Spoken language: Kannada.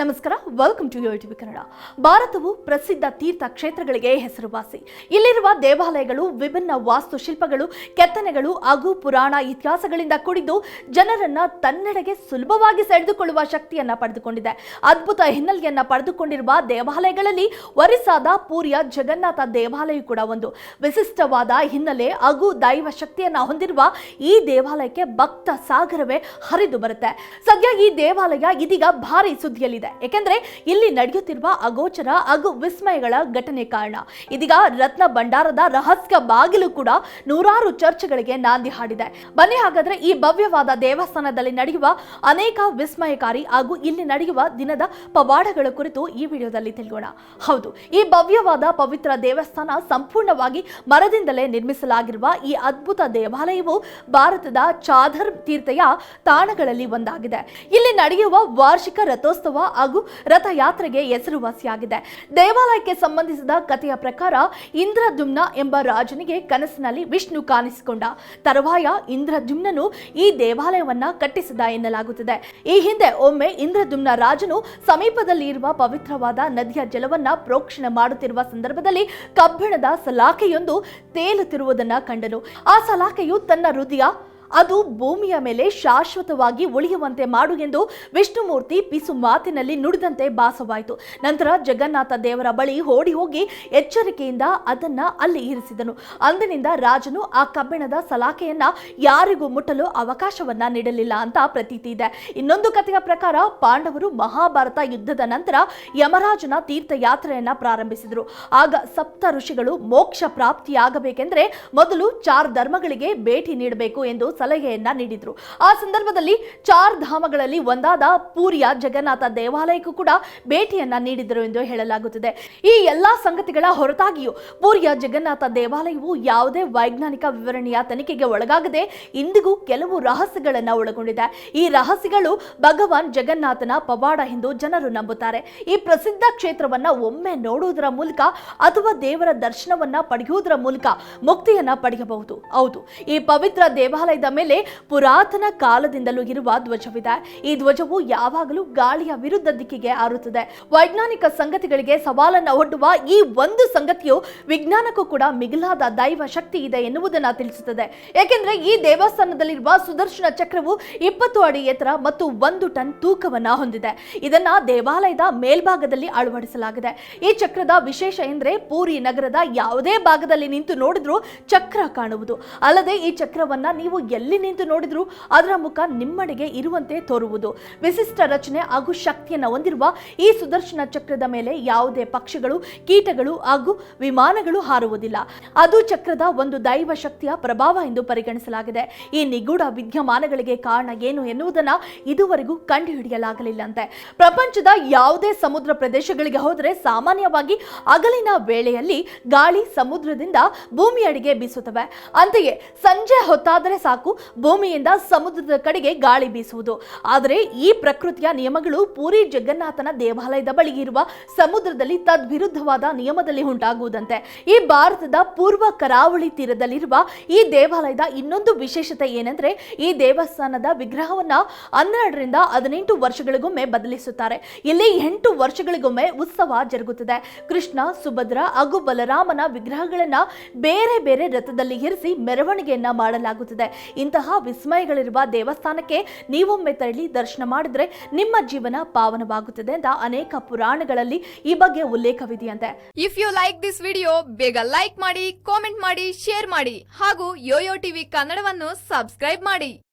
ನಮಸ್ಕಾರ ವೆಲ್ಕಮ್ ಟು ಟಿವಿ ಕನ್ನಡ. ಭಾರತವು ಪ್ರಸಿದ್ಧ ತೀರ್ಥ ಕ್ಷೇತ್ರಗಳಿಗೆ ಹೆಸರುವಾಸಿ. ಇಲ್ಲಿರುವ ದೇವಾಲಯಗಳು ವಿಭಿನ್ನ ವಾಸ್ತುಶಿಲ್ಪಗಳು, ಕೆತ್ತನೆಗಳು ಹಾಗೂ ಪುರಾಣ ಇತಿಹಾಸಗಳಿಂದ ಕೂಡಿದ್ದು ಜನರನ್ನ ತನ್ನೆಡೆಗೆ ಸುಲಭವಾಗಿ ಸೆಳೆದುಕೊಳ್ಳುವ ಶಕ್ತಿಯನ್ನ ಪಡೆದುಕೊಂಡಿದೆ. ಅದ್ಭುತ ಹಿನ್ನೆಲೆಯನ್ನ ಪಡೆದುಕೊಂಡಿರುವ ದೇವಾಲಯಗಳಲ್ಲಿ ಒರಿಸ್ಸಾದ ಪೂರಿಯ ಜಗನ್ನಾಥ ದೇವಾಲಯ ಕೂಡ ಒಂದು. ವಿಶಿಷ್ಟವಾದ ಹಿನ್ನೆಲೆ ಹಾಗೂ ದೈವ ಶಕ್ತಿಯನ್ನ ಹೊಂದಿರುವ ಈ ದೇವಾಲಯಕ್ಕೆ ಭಕ್ತ ಸಾಗರವೇ ಹರಿದು ಬರುತ್ತೆ. ಸದ್ಯ ಈ ದೇವಾಲಯ ಇದೀಗ ಭಾರಿ ಸುದ್ದಿಯಲ್ಲಿದೆ. ಏಕೆಂದ್ರೆ ಇಲ್ಲಿ ನಡೆಯುತ್ತಿರುವ ಅಗೋಚರ ಹಾಗೂ ವಿಸ್ಮಯಗಳ ಘಟನೆ ಕಾರಣ. ಇದೀಗ ರತ್ನ ಭಂಡಾರದ ರಹಸ್ಯ ಬಾಗಿಲು ಕೂಡ ನೂರಾರು ಚರ್ಚ್ಗಳಿಗೆ ನಾಂದಿ ಹಾಡಿದೆ. ಬನ್ನಿ ಹಾಗಾದ್ರೆ ಈ ಭವ್ಯವಾದ ದೇವಸ್ಥಾನದಲ್ಲಿ ನಡೆಯುವ ಅನೇಕ ವಿಸ್ಮಯಕಾರಿ ಹಾಗೂ ಇಲ್ಲಿ ನಡೆಯುವ ದಿನದ ಪವಾಡಗಳ ಕುರಿತು ಈ ವಿಡಿಯೋದಲ್ಲಿ ತಿಳಿಯೋಣ. ಹೌದು, ಈ ಭವ್ಯವಾದ ಪವಿತ್ರ ದೇವಸ್ಥಾನ ಸಂಪೂರ್ಣವಾಗಿ ಮರದಿಂದಲೇ ನಿರ್ಮಿಸಲಾಗಿರುವ ಈ ಅದ್ಭುತ ದೇವಾಲಯವು ಭಾರತದ ಚಾಧರ್ ತೀರ್ಥಯ ತಾಣಗಳಲ್ಲಿ ಒಂದಾಗಿದೆ. ಇಲ್ಲಿ ನಡೆಯುವ ವಾರ್ಷಿಕ ರಥೋತ್ಸವ ಹಾಗೂ ರಥಯಾತ್ರೆಗೆ ಹೆಸರುವಾಸಿಯಾಗಿದೆ. ದೇವಾಲಯಕ್ಕೆ ಸಂಬಂಧಿಸಿದ ಕಥೆಯ ಪ್ರಕಾರ ಇಂದ್ರದುಮ್ನ ಎಂಬ ರಾಜನಿಗೆ ಕನಸಿನಲ್ಲಿ ವಿಷ್ಣು ಕಾಣಿಸಿಕೊಂಡ. ತರುವಾಯ ಇಂದ್ರದುಮ್ನನು ಈ ದೇವಾಲಯವನ್ನ ಕಟ್ಟಿಸಿದ ಎನ್ನಲಾಗುತ್ತದೆ. ಈ ಹಿಂದೆ ಒಮ್ಮೆ ಇಂದ್ರದುಮ್ನ ರಾಜನು ಸಮೀಪದಲ್ಲಿ ಇರುವ ಪವಿತ್ರವಾದ ನದಿಯ ಜಲವನ್ನ ಪ್ರೋಕ್ಷಣೆ ಮಾಡುತ್ತಿರುವ ಸಂದರ್ಭದಲ್ಲಿ ಕಬ್ಬಿಣದ ಸಲಾಕೆಯೊಂದು ತೇಲುತ್ತಿರುವುದನ್ನ ಕಂಡನು. ಆ ಸಲಾಕೆಯು ತನ್ನ ಹೃದಯ ಅದು ಭೂಮಿಯ ಮೇಲೆ ಶಾಶ್ವತವಾಗಿ ಉಳಿಯುವಂತೆ ಮಾಡು ಎಂದು ವಿಷ್ಣುಮೂರ್ತಿ ಪಿಸು ಮಾತಿನಲ್ಲಿ ನುಡಿದಂತೆ ಭಾಸವಾಯಿತು. ನಂತರ ಜಗನ್ನಾಥ ದೇವರ ಬಳಿ ಓಡಿ ಹೋಗಿ ಎಚ್ಚರಿಕೆಯಿಂದ ಅದನ್ನ ಅಲ್ಲಿ ಇರಿಸಿದನು. ಅಂದಿನಿಂದ ರಾಜನು ಆ ಕಬ್ಬಿಣದ ಸಲಾಕೆಯನ್ನ ಯಾರಿಗೂ ಮುಟ್ಟಲು ಅವಕಾಶವನ್ನ ನೀಡಲಿಲ್ಲ ಅಂತ ಪ್ರತೀತಿ ಇದೆ. ಇನ್ನೊಂದು ಕಥೆಯ ಪ್ರಕಾರ ಪಾಂಡವರು ಮಹಾಭಾರತ ಯುದ್ಧದ ನಂತರ ಯಮರಾಜನ ತೀರ್ಥಯಾತ್ರೆಯನ್ನ ಪ್ರಾರಂಭಿಸಿದರು. ಆಗ ಸಪ್ತ ಋಷಿಗಳು ಮೋಕ್ಷ ಪ್ರಾಪ್ತಿಯಾಗಬೇಕೆಂದರೆ ಮೊದಲು ಚಾರ್ ಧರ್ಮಗಳಿಗೆ ಭೇಟಿ ನೀಡಬೇಕು ಎಂದು ಸಲಹೆಯನ್ನ ನೀಡಿದ್ರು. ಆ ಸಂದರ್ಭದಲ್ಲಿ ಚಾರ್ ಧಾಮಗಳಲ್ಲಿ ಒಂದಾದ ಪೂರಿಯ ಜಗನ್ನಾಥ ದೇವಾಲಯಕ್ಕೂ ಕೂಡ ಭೇಟಿಯನ್ನ ನೀಡಿದರು ಎಂದು ಹೇಳಲಾಗುತ್ತಿದೆ. ಈ ಎಲ್ಲಾ ಸಂಗತಿಗಳ ಹೊರತಾಗಿಯೂ ಪೂರಿಯ ಜಗನ್ನಾಥ ದೇವಾಲಯವು ಯಾವುದೇ ವೈಜ್ಞಾನಿಕ ವಿವರಣೆಯ ತನಿಖೆಗೆ ಒಳಗಾಗದೆ ಇಂದಿಗೂ ಕೆಲವು ರಹಸ್ಯಗಳನ್ನ ಒಳಗೊಂಡಿದೆ. ಈ ರಹಸ್ಯಗಳು ಭಗವಾನ್ ಜಗನ್ನಾಥನ ಪವಾಡ ಎಂದು ಜನರು ನಂಬುತ್ತಾರೆ. ಈ ಪ್ರಸಿದ್ಧ ಕ್ಷೇತ್ರವನ್ನ ಒಮ್ಮೆ ನೋಡುವುದರ ಮೂಲಕ ಅಥವಾ ದೇವರ ದರ್ಶನವನ್ನ ಪಡೆಯುವುದರ ಮೂಲಕ ಮುಕ್ತಿಯನ್ನ ಪಡೆಯಬಹುದು. ಹೌದು, ಈ ಪವಿತ್ರ ದೇವಾಲಯದ ಮೇಲೆ ಪುರಾತನ ಕಾಲದಿಂದಲೂ ಇರುವ ಧ್ವಜವಿದೆ ಈ ಧ್ವಜವು ಯಾವಾಗಲೂ ಗಾಳಿಯ ವಿರುದ್ಧ ದಿಕ್ಕಿಗೆ ಹಾರುತ್ತದೆ ವೈಜ್ಞಾನಿಕ ಸಂಗತಿಗಳಿಗೆ ಸವಾಲನ್ನು ಒಡ್ಡುವ ಈ ಒಂದು ಸಂಗತಿಯು ವಿಜ್ಞಾನಕ್ಕೂ ಕೂಡ ಮಿಗಿಲಾದ ದೈವ ಶಕ್ತಿ ಇದೆ ಎನ್ನುವುದನ್ನು ತಿಳಿಸುತ್ತದೆ. ಏಕೆಂದರೆ ಈ ದೇವಸ್ಥಾನದಲ್ಲಿರುವ ಸುದರ್ಶನ ಚಕ್ರವು ಇಪ್ಪತ್ತು ಅಡಿ ಎತ್ತರ ಮತ್ತು ಒಂದು ಟನ್ ತೂಕವನ್ನು ಹೊಂದಿದೆ. ಇದನ್ನ ದೇವಾಲಯದ ಮೇಲ್ಭಾಗದಲ್ಲಿ ಅಳವಡಿಸಲಾಗಿದೆ. ಈ ಚಕ್ರದ ವಿಶೇಷ ಎಂದರೆ ಪೂರಿ ನಗರದ ಯಾವುದೇ ಭಾಗದಲ್ಲಿ ನಿಂತು ನೋಡಿದ್ರೂ ಚಕ್ರ ಕಾಣುವುದು. ಅಲ್ಲದೆ ಈ ಚಕ್ರವನ್ನ ನೀವು ಎಲ್ಲಿ ನಿಂತು ನೋಡಿದ್ರೂ ಅದರ ಮುಖ ನಿಮ್ಮಡೆಗೆ ಇರುವಂತೆ ತೋರುವುದು. ವಿಶಿಷ್ಟ ರಚನೆ ಹಾಗೂ ಶಕ್ತಿಯನ್ನ ಹೊಂದಿರುವ ಈ ಸುದರ್ಶನ ಚಕ್ರದ ಮೇಲೆ ಯಾವುದೇ ಪಕ್ಷಿಗಳು, ಕೀಟಗಳು ಹಾಗೂ ವಿಮಾನಗಳು ಹಾರುವುದಿಲ್ಲ. ಅದು ಚಕ್ರದ ಒಂದು ದೈವ ಶಕ್ತಿಯ ಪ್ರಭಾವ ಎಂದು ಪರಿಗಣಿಸಲಾಗಿದೆ. ಈ ನಿಗೂಢ ವಿದ್ಯಮಾನಗಳಿಗೆ ಕಾರಣ ಏನು ಎನ್ನುವುದನ್ನ ಇದುವರೆಗೂ ಕಂಡುಹಿಡಿಯಲಾಗಲಿಲ್ಲಂತೆ. ಪ್ರಪಂಚದ ಯಾವುದೇ ಸಮುದ್ರ ಪ್ರದೇಶಗಳಿಗೆ ಹೋದರೆ ಸಾಮಾನ್ಯವಾಗಿ ಹಗಲಿನ ವೇಳೆಯಲ್ಲಿ ಗಾಳಿ ಸಮುದ್ರದಿಂದ ಭೂಮಿಯಡಿಗೆ ಬೀಸುತ್ತವೆ. ಅಂತೆಯೇ ಸಂಜೆ ಹೊತ್ತಾದರೆ ಸಾಕು ಭೂಮಿಯಿಂದ ಸಮುದ್ರದ ಕಡೆಗೆ ಗಾಳಿ ಬೀಸುವುದು. ಆದರೆ ಈ ಪ್ರಕೃತಿಯ ನಿಯಮಗಳು ಪೂರಿ ಜಗನ್ನಾಥನ ದೇವಾಲಯದ ಬಳಿ ಇರುವ ಸಮುದ್ರದಲ್ಲಿ ತದ್ವಿರುದ್ಧವಾದ ನಿಯಮದಲ್ಲಿ ಉಂಟಾಗುವುದಂತೆ. ಈ ಭಾರತದ ಪೂರ್ವ ಕರಾವಳಿ ತೀರದಲ್ಲಿರುವ ಈ ದೇವಾಲಯದ ಇನ್ನೊಂದು ವಿಶೇಷತೆ ಏನೆಂದ್ರೆ, ಈ ದೇವಸ್ಥಾನದ ವಿಗ್ರಹವನ್ನ ಹನ್ನೆರಡರಿಂದ ಹದಿನೆಂಟು ವರ್ಷಗಳಿಗೊಮ್ಮೆ ಬದಲಿಸುತ್ತಾರೆ. ಇಲ್ಲಿ ಎಂಟು ವರ್ಷಗಳಿಗೊಮ್ಮೆ ಉತ್ಸವ ಜರುಗುತ್ತದೆ. ಕೃಷ್ಣ, ಸುಭದ್ರ ಹಾಗೂ ಬಲರಾಮನ ವಿಗ್ರಹಗಳನ್ನ ಬೇರೆ ಬೇರೆ ರಥದಲ್ಲಿ ಇರಿಸಿ ಮೆರವಣಿಗೆಯನ್ನ ಮಾಡಲಾಗುತ್ತದೆ. ಇಂತಹ ವಿಸ್ಮಯಗಳಿರುವ ದೇವಸ್ಥಾನಕ್ಕೆ ನೀವೊಮ್ಮೆ ತೆರಳಿ ದರ್ಶನ ಮಾಡಿದ್ರೆ ನಿಮ್ಮ ಜೀವನ ಪಾವನವಾಗುತ್ತದೆ ಅಂತ ಅನೇಕ ಪುರಾಣಗಳಲ್ಲಿ ಈ ಬಗ್ಗೆ ಉಲ್ಲೇಖವಿದೆಯಂತೆ. If you like this video ಬೇಗ ಲೈಕ್ ಮಾಡಿ ಕಾಮೆಂಟ್ ಮಾಡಿ ಶೇರ್ ಮಾಡಿ ಹಾಗೂ ಯೋಯೋ ಟಿವಿ ಕನ್ನಡವನ್ನು ಸಬ್ಸ್ಕ್ರೈಬ್ ಮಾಡಿ.